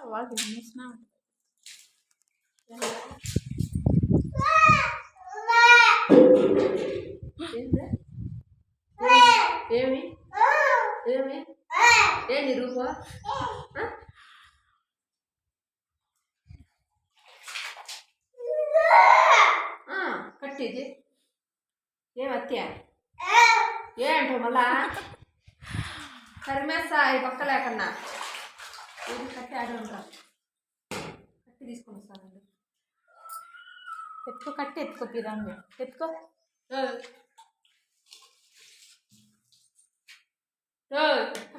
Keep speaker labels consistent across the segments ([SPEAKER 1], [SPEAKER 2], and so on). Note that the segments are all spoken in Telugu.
[SPEAKER 1] తినేసినా
[SPEAKER 2] ఏమి ఏమి ఏంది రూపా కట్టిది ఏం అత్య ఏంటో మళ్ళా? కరిమేస్తా ఈ పక్క లేకన్నా ఇది కట్టి ఆడే ఉంటా. కట్టి తీసుకొని వస్తానండి.
[SPEAKER 1] ఎత్తుకో కట్టి ఎత్తుకో పిరాంగి ఎత్తుకో.
[SPEAKER 2] అక్కడ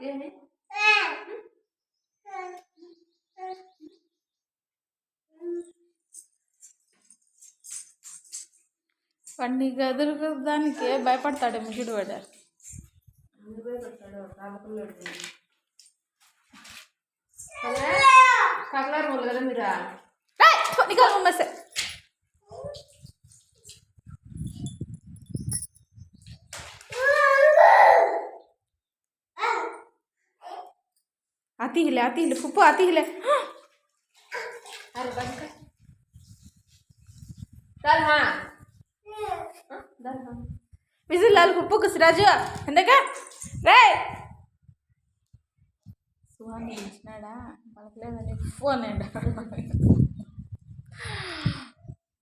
[SPEAKER 2] ఏమి?
[SPEAKER 1] వాడిని గదులు దానికి భయపడతాడు ముగ్గుడు వాడు?
[SPEAKER 2] కకలారు మొదలు మీరా?
[SPEAKER 1] आती हिले आती हिले फुप्पू आती हिले
[SPEAKER 2] अरे बंद कर चल हाँ हाँ, चल हाँ
[SPEAKER 1] విజిల్ లాల్ ఫుప్పు కుసిరాజు ఎందుక రే సుహాన్ని పిలిచినాడా పలకలేదని ఫోన్ అండి